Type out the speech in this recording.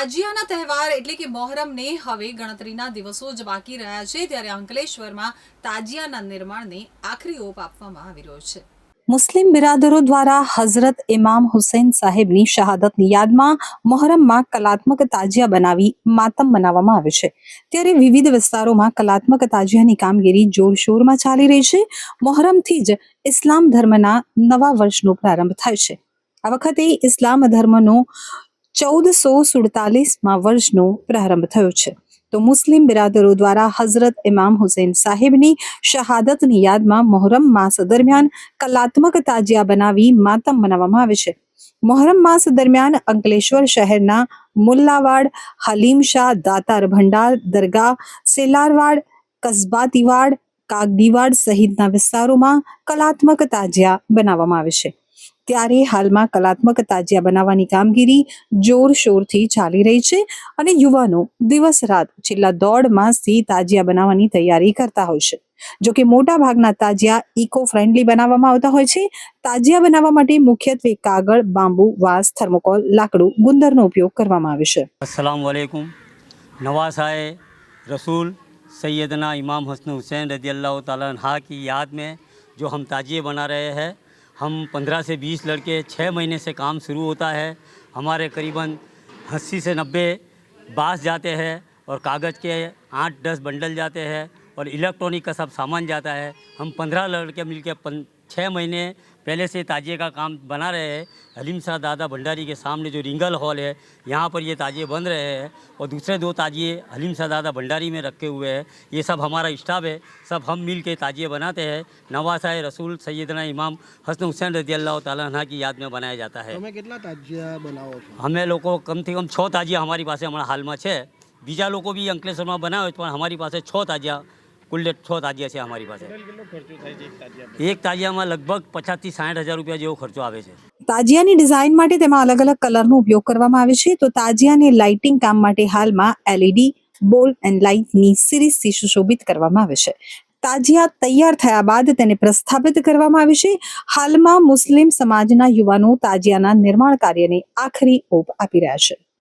તાજિયાના તહેવાર એટલે કે મોહરમને હવે ગણતરીના દિવસો જ બાકી રહ્યા છે, ત્યારે અંકલેશ્વરમાં તાજિયાના નિર્માણને આખરી ઓપ આપવામાં આવી રહ્યો છે. મુસ્લિમ બિરાદરો દ્વારા હઝરત ઇમામ હુસૈન સાહેબની શહાદતની યાદમાં મોહરમમાં કલાત્મક તાજિયા બનાવી માતમ મનાવવામાં આવે છે. ત્યારે વિવિધ વિસ્તારોમાં કલાત્મક તાજિયાની કામગીરી જોરશોરમાં ચાલી રહી છે. મોહરમથી જ ઇસ્લામ ધર્મના નવા વર્ષનો પ્રારંભ થાય છે. આ વખતે ઇસ્લામ ધર્મનો ચૌદસો સુડતાલીસમાં વર્ષનો પ્રારંભ થયો છે. તો મુસ્લિમ બિરાદરો દ્વારા હઝરત ઇમામ હુસૈન સાહેબની શહાદતની યાદમાં મોહરમ માસ દરમિયાન કલાત્મક તાજિયા બનાવી માતમ મનાવવામાં આવે છે. મોહરમ માસ દરમિયાન અંકલેશ્વર શહેરના મુલ્લાવાડ હલીમ શાહ દાતાર ભંડાર, દરગાહ, સેલારવાડ કસબાતીવાડ કાગડીવાડ સહિતના વિસ્તારોમાં કલાત્મક તાજિયા બનાવવામાં આવે છે. ત્યારે હાલમાં કલાત્મક તાજિયા બનાવવાની કામગીરી જોરશોરથી ચાલી રહી છે અને યુવાનો દિવસ રાત છેલ્લા દોઢ માસથી તાજિયા બનાવવાની તૈયારી કરતા હોય છે જો કે મોટા ભાગના તાજિયા ઇકો ફ્રેન્ડલી બનાવવામાં આવતા હોય છે તાજિયા બનાવવા માટે મુખ્યત્વે કાગળ બાંબુ વાંસ થર્મોકોલ લાકડું ગુંદરનો ઉપયોગ કરવામાં આવે છે अस्सलाम वालेकुम नवासाए रसूल सैदना इमाम हसन हुसैन रजी अल्लाह ताला अन्हा की याद में जो हम ताजिए बना रहे हैं हम पंद्रह से बीस लड़के छः महीने से काम शुरू होता है। हमारे करीबन अस्सी से नब्बे बाँस जाते हैं और कागज़ के आठ, दस बंडल जाते हैं। और इलेक्ट्रॉनिक का सब सामान जाता है। हम पंद्रह लड़के मिल के छः महीने पहले से ताजिए का काम बना रहे हैं। हलीम शाह दादा भंडारी के सामने जो रिंगल हॉल है यहाँ पर ये ताजिए बन रहे हैं और दूसरे दो ताजिए हलीम शाह दादा भंडारी में रखे हुए हैं। ये सब हमारा स्टाफ है सब हम मिल के ताजिए बनाते हैं। नवासा रसूल सैदना इमाम हसन हुसैन रज़ी अल्लाह तला की याद में बनाया जाता है। हमें कितना ताजिया बनाओ? हमें लोगों कम से कम छः ताजिया हमारी पास हमारा हाल में छः बीजा लोगों भी अंकलेश्वर में बनाए तो हमारी पास छः ताजिया। કુલ છ તાજિયા છે અમારી પાસે. કેટલો ખર્ચો થાય છે એક એક તાજિયામાં લગભગ પચાસથી સાઠ હજાર રૂપિયા જેવો ખર્ચો આવે છે. તાજિયાની ડિઝાઇન માટે તેમાં અલગ અલગ કલરનો ઉપયોગ કરવામાં આવે છે. તો તાજિયાને લાઇટિંગ કામ માટે હાલમાં એલઈડી બોલ એન્ડ લાઇટની સિરીઝથી સુશોભિત કરવામાં આવે છે. તાજિયા તૈયાર થયા બાદ તેને પ્રસ્થાપિત કરવામાં આવે છે. હાલમાં મુસ્લિમ સમાજના યુવાનો તાજિયાના નિર્માણ કાર્યને આખરી ઓપ આપી રહ્યા છે.